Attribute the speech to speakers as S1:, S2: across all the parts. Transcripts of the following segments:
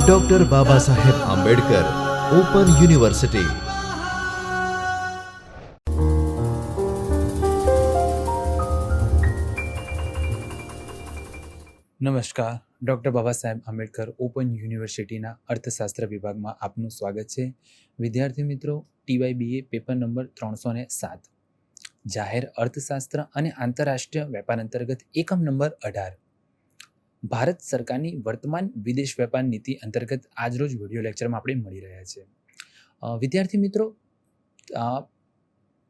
S1: Doctor Baba Saheb Ambedkar open university
S2: નમસ્કાર doctor Baba Saheb Ambedkar open યુનિવર્સિટીના અર્થશાસ્ત્ર વિભાગમાં આપનું સ્વાગત છે. વિદ્યાર્થી મિત્રો ટીવાયબીએ પેપર નંબર ત્રણસો ને સાત. જાહેર અર્થશાસ્ત્ર અને આંતરરાષ્ટ્રીય વેપાર અંતર્ગત એકમ નંબર અઢાર. ભારત સરકારની વર્તમાન વિદેશ વેપાર નીતિ અંતર્ગત આજરોજ વીડિયો લેક્ચરમાં આપણે મળી રહ્યા છે. વિદ્યાર્થી મિત્રો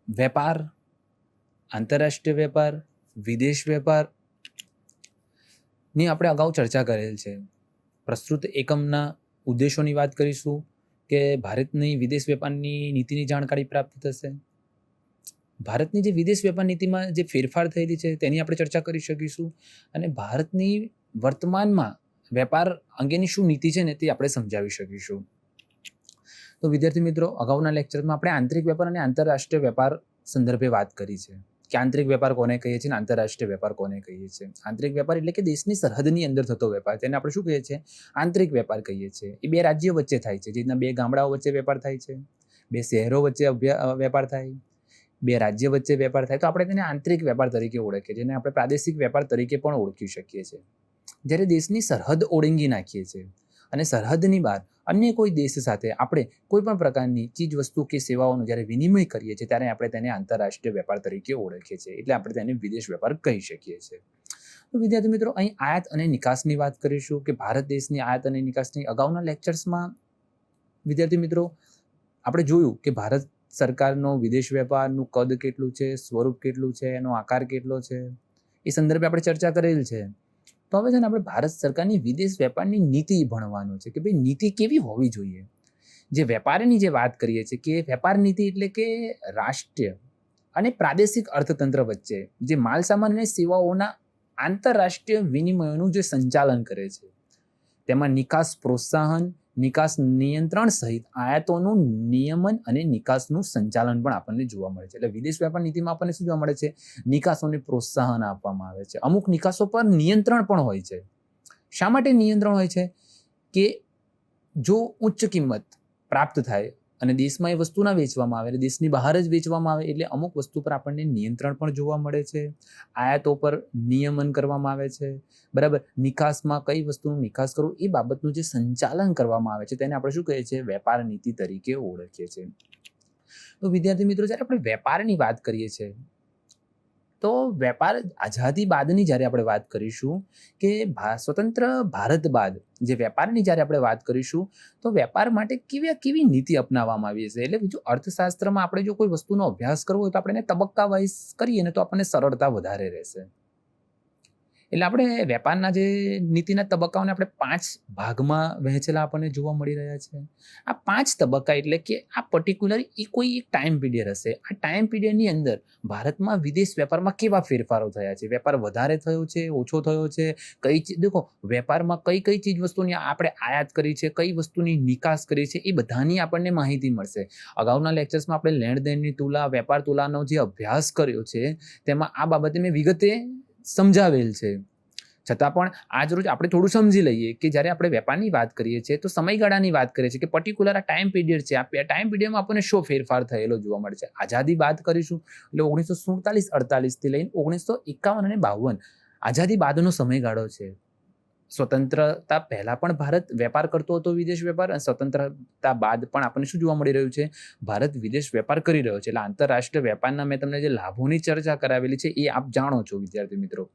S2: વેપાર, આંતરરાષ્ટ્રીય વેપાર, વિદેશ વેપારની આપણે અગાઉ ચર્ચા કરેલ છે. પ્રસ્તુત એકમના ઉદ્દેશોની વાત કરીશું કે ભારતની વિદેશ વેપારની નીતિની જાણકારી પ્રાપ્ત થશે. ભારતની જે વિદેશ વેપાર નીતિમાં જે ફેરફાર થયેલી છે તેની આપણે ચર્ચા કરી શકીશું અને ભારતની વર્તમાનમાં વેપાર અંગેની શું નીતિ છે ને તે આપણે સમજાવી શકીશું. તો વિદ્યાર્થી મિત્રો, અગાઉના લેક્ચરમાં આપણે આંતરિક વેપાર અને આંતરરાષ્ટ્રીય વેપાર સંદર્ભે વાત કરી છે. કે આંતરિક વેપાર કોને કહીએ છીએ અને આંતરરાષ્ટ્રીય વેપાર કોને કહીએ છીએ? આંતરિક વેપાર એટલે કે દેશની સરહદની અંદર થતો વેપાર. તેને આપણે શું કહીએ છીએ? આંતરિક વેપાર કહીએ છીએ. એ બે રાજ્યો વચ્ચે થાય છે. જે રીતના બે ગામડાઓ વચ્ચે વેપાર થાય છે. બે શહેરો વચ્ચે વેપાર થાય. બે રાજ્ય વચ્ચે વેપાર થાય. તો આપણે તેને આંતરિક વેપાર તરીકે ઓળખીએ છીએ. જેને આપણે પ્રાદેશિક વેપાર તરીકે પણ ઓળખી શકીએ છીએ. જ્યારે દેશની સરહદ ઓળંગી નાખીએ છીએ અને સરહદની બહાર અન્ય કોઈ દેશ સાથે આપણે કોઈ પણ પ્રકારની ચીજ વસ્તુ કે સેવાઓનો જ્યારે વિનિમય કરીએ છીએ, ત્યારે આપણે તેને આંતરરાષ્ટ્રીય વેપાર તરીકે ઓળખીએ છીએ. એટલે આપણે તેને વિદેશ વેપાર કહી શકીએ છીએ. તો વિદ્યાર્થી મિત્રો, અહીં આયાત અને નિકાસની વાત કરીશું કે ભારત દેશની આયાત અને નિકાસની અગાઉના લેક્ચર્સમાં વિદ્યાર્થી મિત્રો, આપણે જોયું કે ભારત સરકારનો વિદેશ વેપારનું કદ કેટલું છે, સ્વરૂપ કેટલું છે, એનો આકાર કેટલો છે? એ સંદર્ભે આપણે ચર્ચા કરેલ છે. તો હવે છે ને આપણે ભારત સરકારની વિદેશ વેપારની નીતિ ભણવાનું છે કે ભાઈ નીતિ કેવી હોવી જોઈએ? જે વેપારની જે વાત કરીએ છીએ કે વેપાર નીતિ એટલે કે રાષ્ટ્રીય અને પ્રાદેશિક અર્થતંત્ર વચ્ચે જે માલસામાન અને સેવાઓના આંતરરાષ્ટ્રીય વિનિમયોનું જે સંચાલન કરે છે. તેમાં નિકાસ પ્રોત્સાહન નિકાસ નિયંત્રણ સહિત આયાતોનું નિયમન અને નિકાસનું સંચાલન પણ આપણને જોવા મળે છે. એટલે વિદેશ વેપાર નીતિમાં આપણને શું જોવા મળે છે? નિકાસોને પ્રોત્સાહન આપવામાં આવે છે. અમુક નિકાસો પર નિયંત્રણ પણ હોય છે. શા માટે નિયંત્રણ હોય છે? કે જો ઉચ્ચ કિંમત પ્રાપ્ત થાય અને દેશમાં એ વસ્તુ ના વેચવામાં આવે, એટલે દેશની બહાર જ વેચવામાં આવે, એટલે અમુક વસ્તુ પર આપણને નિયંત્રણ પણ જોવા મળે છે. આયાતો પર નિયમન કરવામાં આવે છે. બરાબર? નિકાસમાં કઈ વસ્તુનું નિકાસ કરવું, એ બાબતનું જે સંચાલન કરવામાં આવે છે, તેને આપણે શું કહીએ છીએ? વેપાર નીતિ તરીકે ઓળખીએ છીએ. તો વિદ્યાર્થી મિત્રો, જ્યારે આપણે વેપારની વાત કરીએ છીએ તો વેપાર આઝાદી બાદની જ્યારે આપણે વાત કરીશું કે સ્વતંત્ર ભારત બાદ જે વેપારની જ્યારે આપણે વાત કરીશું, તો વેપાર માટે કેવી કેવી નીતિ અપનાવવામાં આવી છે એટલે બીજું અર્થશાસ્ત્રમાં આપણે જો કોઈ વસ્તુનો અભ્યાસ કરવો હોય તો આપણે તબક્કા વાઇઝ કરીએ ને તો આપણને સરળતા વધારે રહેશે. એટલે આપણે વેપારના જે નીતિના તબક્કાઓને આપણે પાંચ ભાગમાં વહેંચેલા આપણને જોવા મળી રહ્યા છે. આ પાંચ તબક્કા એટલે કે આ પર્ટિક્યુલર એ કોઈ એક ટાઈમ પીરિયડ હશે. આ ટાઈમ પીરિયડની અંદર ભારતમાં વિદેશ વેપારમાં કેવા ફેરફારો થયા છે? વેપાર વધારે થયો છે, ઓછો થયો છે? કઈ ચીજ દેખો, વેપારમાં કઈ કઈ ચીજ વસ્તુની આપણે આયાત કરી છે, કઈ વસ્તુની નિકાસ કરી છે, એ બધાની આપણને માહિતી મળશે. અગાઉના લેક્ચર્સમાં આપણે લેણ દેણની તુલા, વેપાર તુલાનો જે અભ્યાસ કર્યો છે, તેમાં આ બાબતે મેં વિગતે સમજાવેલ છે. છતાં પણ આજ રોજ આપણે થોડું સમજી લઈએ કે જ્યારે આપણે વેપારની વાત કરીએ છીએ તો સમયગાળાની વાત કરીએ છીએ કે પર્ટિક્યુલર આ ટાઈમ પીરિયડ છે. આ ટાઈમ પીરિયડમાં આપણને શો ફેરફાર થયેલો જોવા મળે છે. આઝાદી બાદ કરીશું એટલે ઓગણીસો સુડતાલીસ અડતાલીસથી લઈને ઓગણીસો એકાવન અને બાવન. આઝાદી બાદનો સમયગાળો છે. સ્વતંત્રતા પહેલાં પણ ભારત વેપાર કરતો હતો વિદેશ વેપાર અને સ્વતંત્રતા બાદ પણ આપણને શું જોવા મળી રહ્યું છે? ભારત વિદેશ વેપાર કરી રહ્યો છે. એટલે આંતરરાષ્ટ્રીય વેપારના મેં તમને જે લાભોની ચર્ચા કરાવેલી છે એ આપ જાણો છો, વિદ્યાર્થી મિત્રો.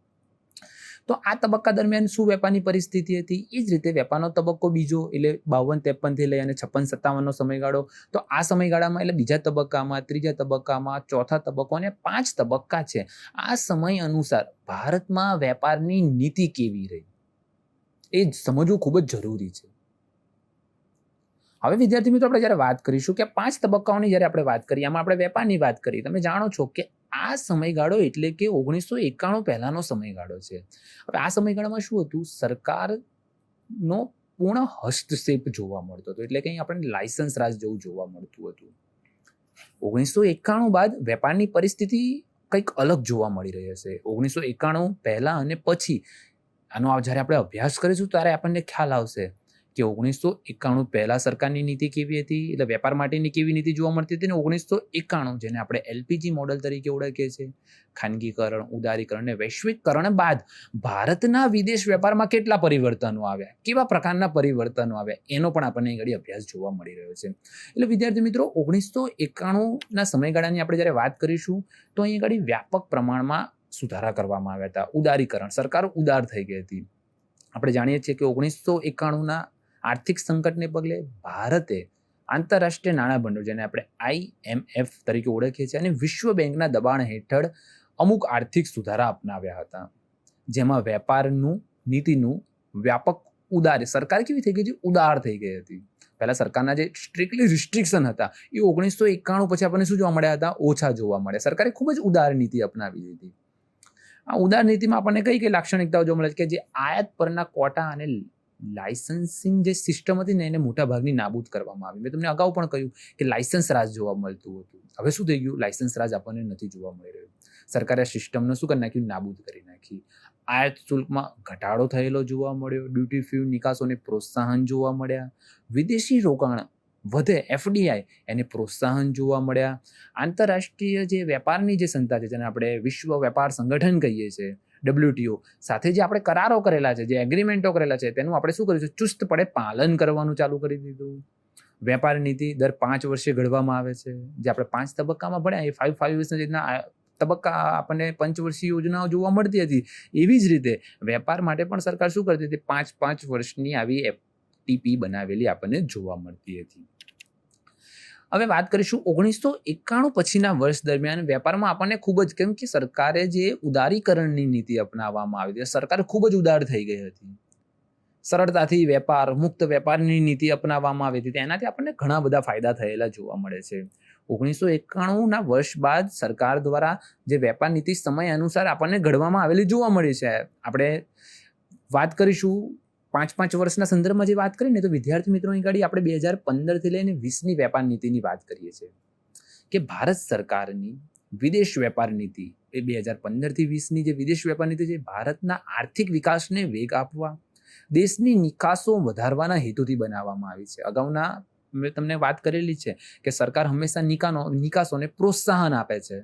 S2: તો આ તબક્કા દરમિયાન શું વેપારની પરિસ્થિતિ હતી? એ જ રીતે વેપારનો તબક્કો બીજો, એટલે બાવન, ત્રેપનથી લઈ અને છપ્પન, સત્તાવનનો સમયગાળો. તો આ સમયગાળામાં, એટલે બીજા તબક્કામાં, ત્રીજા તબક્કામાં, ચોથા તબક્કો અને પાંચ તબક્કા છે. આ સમય અનુસાર ભારતમાં વેપારની નીતિ કેવી રહી? એ સમજવું ખૂબ જ જરૂરી છે. હવે વિદ્યાર્થી મિત્રો, આપણે જ્યારે વાત કરીશું કે પાંચ તબક્કાઓની જ્યારે આપણે વાત કરીએ, આમાં આપણે વેપારની વાત કરીએ, તમે જાણો છો કે આ સમયગાળો એટલે કે ઓગણીસો એકાણું પહેલાનો સમયગાળો છે. હવે આ સમયગાળામાં શું હતું? સરકારનો પૂર્ણ હસ્તક્ષેપ જોવા મળતો હતો. એટલે કે અહીં આપણને લાયસન્સ રાજ જેવું જોવા મળતું હતું. ઓગણીસો એકાણું બાદ વેપારની પરિસ્થિતિ કંઈક અલગ જોવા મળી રહી હશે. ઓગણીસો એકાણું પહેલાં અને પછી આનો જ્યારે આપણે અભ્યાસ કરીશું ત્યારે આપણને ખ્યાલ આવશે કે ઓગણીસો એકાણું પહેલાં સરકારની નીતિ કેવી હતી, એટલે વેપાર માટેની કેવી નીતિ જોવા મળતી હતી ને ઓગણીસો એકાણું જેને આપણે એલપીજી મોડલ તરીકે ઓળખીએ છીએ. ખાનગીકરણ, ઉદારીકરણ અને વૈશ્વિકકરણ બાદ ભારતના વિદેશ વેપારમાં કેટલા પરિવર્તનો આવ્યા? કેવા પ્રકારના પરિવર્તનો આવ્યા? એનો પણ આપણને ઘડી અભ્યાસ જોવા મળી રહ્યો છે. એટલે વિદ્યાર્થી મિત્રો, ઓગણીસો એકાણુંના સમયગાળાની આપણે જ્યારે વાત કરીશું, તો અહીં ઘડી વ્યાપક પ્રમાણમાં સુધારા કરવામાં આવ્યા હતા. ઉદારીકરણ, સરકાર ઉદાર થઈ ગઈ હતી. આપણે જાણીએ છીએ કે ઓગણીસો એકાણુંના આર્થિક સંકટને પગલે ભારતે આંતરરાષ્ટ્રીય નાણાં ભંડોળ જેને આપણે આઈએમએફ તરીકે ઓળખીએ છીએ, અને વિશ્વ બેંકના દબાણ હેઠળ અમુક આર્થિક સુધારા અપનાવ્યા હતા. જેમાં વેપારનું, નીતિનું વ્યાપક ઉદાર, સરકાર કેવી થઈ ગઈ હતી? ઉદાર થઈ ગઈ હતી. પહેલાં સરકારના જે સ્ટ્રિક્ટલી રિસ્ટ્રિક્શન હતા, એ ઓગણીસો એકાણું પછી આપણને શું જોવા મળ્યા હતા? ઓછા જોવા મળ્યા. સરકારે ખૂબ જ ઉદાર નીતિ અપનાવી દીધી. આ ઉદાર નીતિમાં આપણને કઈ કઈ લાક્ષણિકતાઓ જોવા મળે છે? કે જે આયાત પરના કોટા અને લાયસન્સિંગ જે સિસ્ટમ હતી ને એને મોટા ભાગની નાબૂદ કરવામાં આવી. મેં તમને અગાઉ પણ કહ્યું કે લાયસન્સ રાજ જોવા મળતું હતું. હવે શું થઈ ગયું? લાયસન્સ રાજ આપણને નથી જોવા મળી રહ્યું. સરકારે સિસ્ટમનું શું કરી નાખ્યું? નાબૂદ કરી નાખી. આયાત શુલ્કમાં ઘટાડો થયેલો જોવા મળ્યો. ડ્યુટી ફ્રી નિકાસોને પ્રોત્સાહન જોવા મળ્યા. વિદેશી રોકાણ વધે એફડીઆઈ એને પ્રોત્સાહન જોવા મળ્યા. આંતરરાષ્ટ્રીય જે વેપારની જે સંસ્થા છે, જેને આપણે વિશ્વ વેપાર સંગઠન કહીએ છીએ, ડબ્લ્યુટીઓ, સાથે જે આપણે કરારો કરેલા છે, જે એગ્રીમેન્ટો કરેલા છે, તેનું આપણે શું કર્યું ચુસ્તપણે પાલન કરવાનું ચાલુ કરી દીધું. વેપાર નીતિ દર પાંચ વર્ષે ઘડવામાં આવે છે. જે આપણે પાંચ તબક્કામાં ભણ્યા, એ ફાઇવ ફાઇવ વર્ષના રીતના તબક્કા આપણને પંચવર્ષીય યોજનાઓ જોવા મળતી હતી. એવી જ રીતે વેપાર માટે પણ સરકાર શું કરતી હતી? પાંચ પાંચ વર્ષની આવી એફટીપી બનાવેલી આપણને જોવા મળતી હતી. હવે વાત કરીશું ઓગણીસો એકાણું પછીના વર્ષ દરમિયાન વેપારમાં આપણને ખૂબ જ કેમ કે સરકારે જે ઉદારીકરણની નીતિ અપનાવવામાં આવી હતી, સરકાર ખૂબ જ ઉદાર થઈ ગઈ હતી. સરળતાથી વેપાર, મુક્ત વેપારની નીતિ અપનાવવામાં આવી હતી. તેનાથી આપણને ઘણા બધા ફાયદા થયેલા જોવા મળે છે. ઓગણીસો એકાણુંના વર્ષ બાદ સરકાર દ્વારા જે વેપાર નીતિ સમય અનુસાર આપણને ઘડવામાં આવેલી જોવા મળી છે. આપણે વાત કરીશું પાંચ પાંચ વર્ષના સંદર્ભમાં જે વાત કરીને, તો વિદ્યાર્થી મિત્રોની ગાડી આપણે બે હજાર પંદરથી લઈને વીસની વેપાર નીતિની વાત કરીએ છીએ. કે ભારત સરકારની વિદેશ વેપાર નીતિ, એ બે હજાર પંદરથી વીસની જે વિદેશ વેપાર નીતિ છે, ભારતના આર્થિક વિકાસને વેગ આપવા, દેશની નિકાસો વધારવાના હેતુથી બનાવવામાં આવી છે. અગાઉના મેં તમને વાત કરેલી છે કે સરકાર હંમેશા નિકાનો, નિકાસોને પ્રોત્સાહન આપે છે.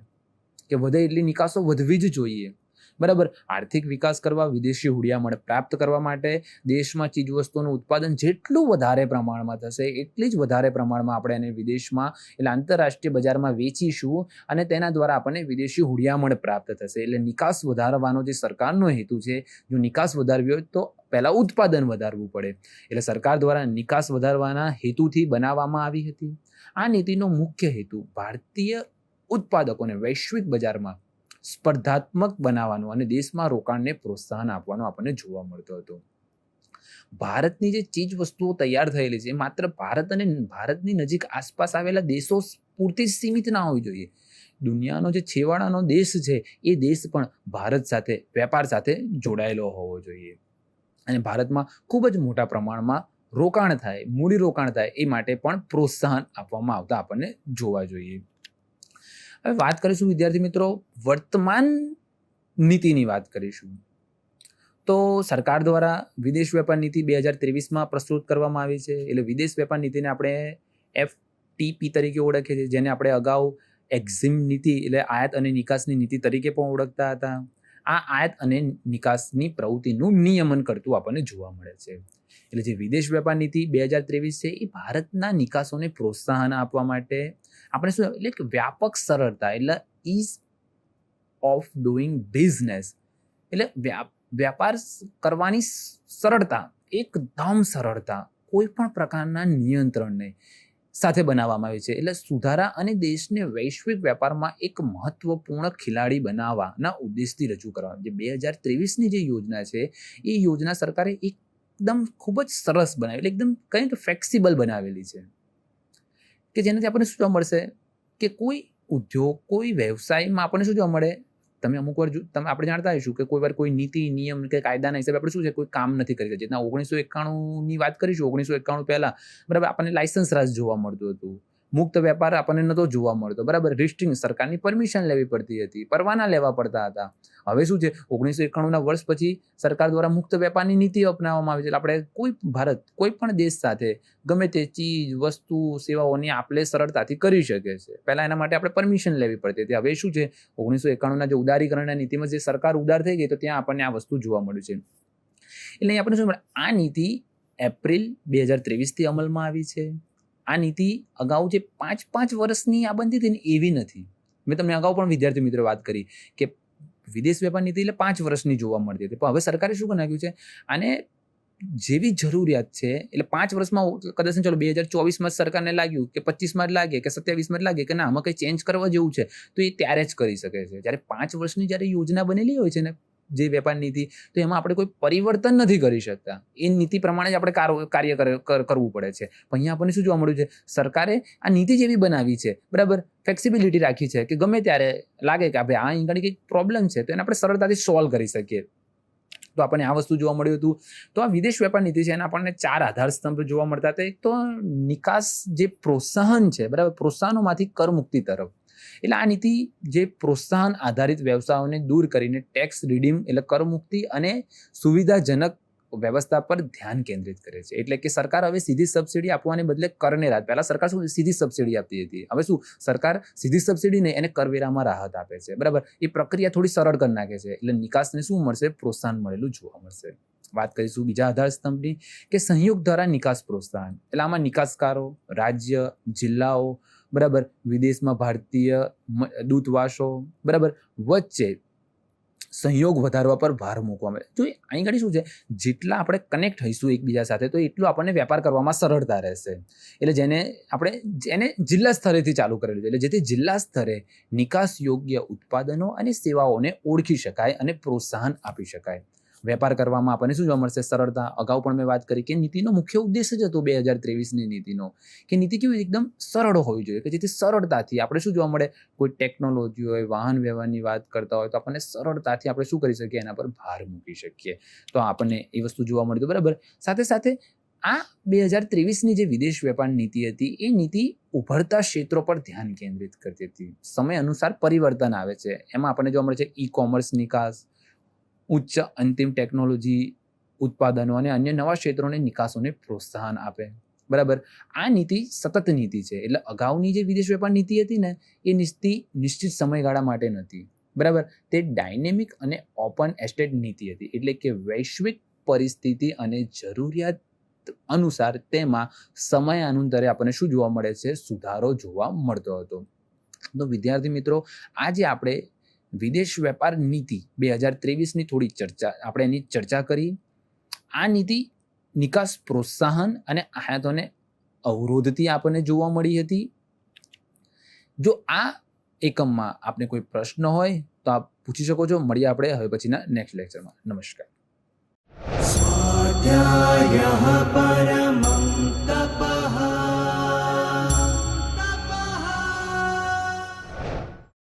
S2: કે વધે એટલી નિકાસો વધવી જ જોઈએ. બરાબર? આર્થિક વિકાસ કરવા, વિદેશી હુડિયામણ પ્રાપ્ત કરવા માટે દેશમાં ચીજવસ્તુઓનું ઉત્પાદન જેટલું વધારે પ્રમાણમાં થશે, એટલી જ વધારે પ્રમાણમાં આપણે એને વિદેશમાં એટલે આંતરરાષ્ટ્રીય બજારમાં વેચીશું અને તેના દ્વારા આપણને વિદેશી હુડિયામણ પ્રાપ્ત થશે. એટલે નિકાસ વધારવાનો જે સરકારનો હેતુ છે, જો નિકાસ વધારવી હોય તો પહેલાં ઉત્પાદન વધારવું પડે. એટલે સરકાર દ્વારા નિકાસ વધારવાના હેતુથી બનાવવામાં આવી હતી. આ નીતિનો મુખ્ય હેતુ ભારતીય ઉત્પાદકોને વૈશ્વિક બજારમાં સ્પર્ધાત્મક બનાવવાનું અને દેશમાં રોકાણને પ્રોત્સાહન આપવાનું આપણને જોવા મળતું હતું. ભારતની જે ચીજ વસ્તુઓ તૈયાર થયેલી છે માત્ર ભારત અને ભારતની નજીક આસપાસ આવેલા દેશો પૂરતી સીમિત ના હોવી જોઈએ. દુનિયાનો જે છેવાડાનો દેશ છે, એ દેશ પણ ભારત સાથે, વેપાર સાથે જોડાયેલો હોવો જોઈએ. અને ભારતમાં ખૂબ જ મોટા પ્રમાણમાં રોકાણ થાય મૂડી રોકાણ થાય, એ માટે પણ પ્રોત્સાહન આપવામાં આવતા આપણને જોવા જોઈએ. હવે વાત કરીશું વિદ્યાર્થી મિત્રો વર્તમાન નીતિની વાત કરીશું. તો સરકાર દ્વારા વિદેશ વેપાર નીતિ બે હજાર ત્રેવીસમાં પ્રસ્તુત કરવામાં આવી છે. એટલે વિદેશ વેપાર નીતિને આપણે એફ ટીપી તરીકે ઓળખીએ છીએ, જેને આપણે અગાઉ એક્ઝિમ નીતિ એટલે આયાત અને નિકાસની નીતિ તરીકે પણ ઓળખતા હતા. આ આયાત અને નિકાસની પ્રવૃત્તિનું નિયમન કરતું આપણને જોવા મળે છે. એટલે જે વિદેશ વેપાર નીતિ બે હજાર ત્રેવીસ છે, એ ભારતના નિકાસોને પ્રોત્સાહન આપવા માટે આપણે શું એટલે કે વ્યાપક સરળતા, એટલે ઇઝ ઓફ ડુઈંગ બિઝનેસ એટલે વ્યાપાર કરવાની સરળતા, એકદમ સરળતા, કોઈ પણ પ્રકારના નિયંત્રણને સાથે બનાવવામાં આવી છે. એટલે સુધારા અને દેશને વૈશ્વિક વેપારમાં એક મહત્વપૂર્ણ ખેલાડી બનાવવાના ઉદ્દેશથી રજૂ કરવા જે બે હજાર ત્રેવીસની જે યોજના છે, એ યોજના સરકારે એકદમ ખૂબ જ સરસ બનાવેલી એકદમ કંઈ તો ફ્લેક્સિબલ બનાવેલી છે. કે જેનાથી આપણને શું જોવા મળશે? કે કોઈ ઉદ્યોગ, કોઈ વ્યવસાયમાં આપણને શું જોવા મળે? તમે અમુક વાર તમે, આપણે જાણતા હોઈશું કે કોઈ વાર કોઈ નીતિ, નિયમ કે કાયદાના હિસાબે આપણે શું છે? કોઈ કામ નથી કરી શકતા જેના ઓગણીસો એકાણુંની વાત કરીશું, ઓગણીસો એકાણું પહેલા, બરાબર આપણને લાઇસન્સ રાજ જોવા મળતું હતું. મુક્ત વેપાર આપણને નહોતો જોવા મળતો, બરાબર? રિસ્ટ્રિંગ સરકારની પરમિશન લેવી પડતી હતી, પરવાના લેવા પડતા હતા. હવે શું છે? ઓગણીસો એકાણુંના વર્ષ પછી સરકાર દ્વારા મુક્ત વેપારની નીતિ અપનાવવામાં આવી છે. આપણે કોઈ ભારત, કોઈ પણ દેશ સાથે ગમે તે ચીજ, વસ્તુ, સેવાઓની આપલે સરળતાથી કરી શકે છે પહેલાં એના માટે આપણે પરમિશન લેવી પડતી હતી. હવે શું છે? ઓગણીસો એકાણુંના જે ઉદારીકરણના નીતિમાં જે સરકાર ઉદાર થઈ ગઈ, તો ત્યાં આપણને આ વસ્તુ જોવા મળ્યું છે. એટલે આપણે શું આ નીતિ એપ્રિલ બે હજાર ત્રેવીસથી અમલમાં આવી છે. આ નીતિ અગાઉ જે પાંચ પાંચ વર્ષની આ બનતી હતી ને એવી નથી. મેં તમને અગાઉ પણ વિદ્યાર્થી મિત્રો વાત કરી કે વિદેશ વેપાર નીતિ એટલે પાંચ વર્ષની જોવા મળતી હતી. પણ હવે સરકારે શું નાખ્યું છે? આને જેવી જરૂરિયાત છે, એટલે પાંચ વર્ષમાં કદાચ ચલો બે હજાર ચોવીસમાં સરકારને લાગ્યું કે પચીસમાં જ લાગે કે સત્યાવીસમાં જ લાગે કે ના, આમાં કંઈ ચેન્જ કરવા જેવું છે, તો એ ત્યારે જ કરી શકે છે. જ્યારે પાંચ વર્ષની જ્યારે યોજના બનેલી હોય છે ને જે વેપાર નીતિ, તો એમાં આપણે કોઈ પરિવર્તન નથી કરી શકતા. એ નીતિ પ્રમાણે જ આપણે કાર- કાર્ય કર- કરવું પડે છે. પણ અહીંયા આપણને શું જોવા મળ્યું છે? સરકારે આ નીતિ જેવી બનાવી છે. બરાબર? ફ્લેક્સિબિલિટી રાખી છે કે ગમે ત્યારે લાગે કે ભાઈ આ અહીં કંઈક પ્રોબ્લેમ છે, તો એને આપણે સરળતાથી સોલ્વ કરી શકીએ. તો આપણને આ વસ્તુ જોવા મળ્યું હતું. તો આ વિદેશ વેપાર નીતિ છે, એના આપણને ચાર આધાર સ્તંભ જોવા મળતા હતા. એક તો નિકાસ જે પ્રોત્સાહન છે, બરાબર? પ્રોત્સાહનોમાંથી કરમુક્તિ તરફ. એટલે આ નીતિ જે પ્રોત્સાહન આધારિત વ્યવસાયોને દૂર કરીને ટેક્સ રિડીમ એટલે કરમુક્તિ અને સુવિધાજનક વ્યવસ્થા પર ધ્યાન કેન્દ્રિત કરે છે. એટલે કે સરકાર હવે સીધી સબસિડી આપવાને બદલે કરને રાહત. પહેલાં સરકાર શું સીધી સબસિડી આપતી હતી. હવે શું? સરકાર સીધી સબસિડી નહીં, એને કરવેરામાં રાહત આપે છે. બરાબર? એ પ્રક્રિયા થોડી સરળ કરી નાખે છે. એટલે નિકાસને શું મળશે? પ્રોત્સાહન મળેલું જોવા મળશે. વાત કરીશું બીજા આધાર સ્તંભની કે સંયુક્ત દ્વારા નિકાસ પ્રોત્સાહન. એટલે આમાં નિકાસકારો, રાજ્ય, જિલ્લાઓ બરાબર? વિદેશમાં ભારતીય દૂતવાસો, બરાબર? વચ્ચે સહયોગ વધારવા પર ભાર મૂકવામાં જો અહીં ઘડી શું છે? જેટલા આપણે કનેક્ટ થઈશું એકબીજા સાથે, તો એટલું આપણને વેપાર કરવામાં સરળતા રહેશે. એટલે જેને આપણે, જેને જિલ્લા સ્તરેથી ચાલુ કરેલું છે. એટલે જેથી જિલ્લા સ્તરે નિકાસ યોગ્ય ઉત્પાદનો અને સેવાઓને ઓળખી શકાય અને પ્રોત્સાહન આપી શકાય. વેપાર કરવામાં આપણને શું જોવા મળશે? સરળતા. અગાઉ પણ મેં વાત કરી કે નીતિનો મુખ્ય ઉદ્દેશ જ હતો બે હજાર ત્રેવીસની નીતિનો. કે નીતિ કેવી એકદમ સરળ હોવી જોઈએ? કે જેથી સરળતાથી આપણે શું જોવા મળે? કોઈ ટેકનોલોજી હોય, વાહન વ્યવહારની વાત કરતા હોય તો આપણને સરળતાથી આપણે શું કરી શકીએ? એના પર ભાર મૂકી શકીએ. તો આપણને એ વસ્તુ જોવા મળતું બરાબર. સાથે સાથે આ બે હજાર ત્રેવીસની જે વિદેશ વેપાર નીતિ હતી, એ નીતિ ઉભરતા ક્ષેત્રો પર ધ્યાન કેન્દ્રિત કરતી હતી. સમય અનુસાર પરિવર્તન આવે છે. એમાં આપણને જોવા મળે છે ઈ કોમર્સ નિકાસ ઉચ્ચ અંતિમ ટેકનોલોજી ઉત્પાદનો અને અન્ય નવા ક્ષેત્રોને નિકાસોને પ્રોત્સાહન આપે. બરાબર? આ નીતિ સતત નીતિ છે. એટલે અગાઉની જે વિદેશ વેપાર નીતિ હતી ને, એ નીતિ નિશ્ચિત સમયગાળા માટે નથી બરાબર? તે ડાયનેમિક અને ઓપન એસ્ટેટ નીતિ હતી. એટલે કે વૈશ્વિક પરિસ્થિતિ અને જરૂરિયાત અનુસાર તેમાં સમયાનુંતરે આપણને શું જોવા મળે છે? સુધારો જોવા મળતો હતો. તો વિદ્યાર્થી મિત્રો, આજે આપણે વિદેશ વેપાર નીતિ બે હજાર ત્રેવીસની થોડી ચર્ચા, આપણે એની ચર્ચા કરી. આ નીતિ નિકાસ પ્રોત્સાહન અને આયાતોને અવરોધથી આપણને જોવા મળી હતી. જો આ એકમમાં આપને કોઈ પ્રશ્ન હોય તો આપ પૂછી શકો છો. મળીએ આપણે હવે પછીના નેક્સ્ટ લેક્ચરમાં નમસ્કાર.
S3: સ્વાધ્યાય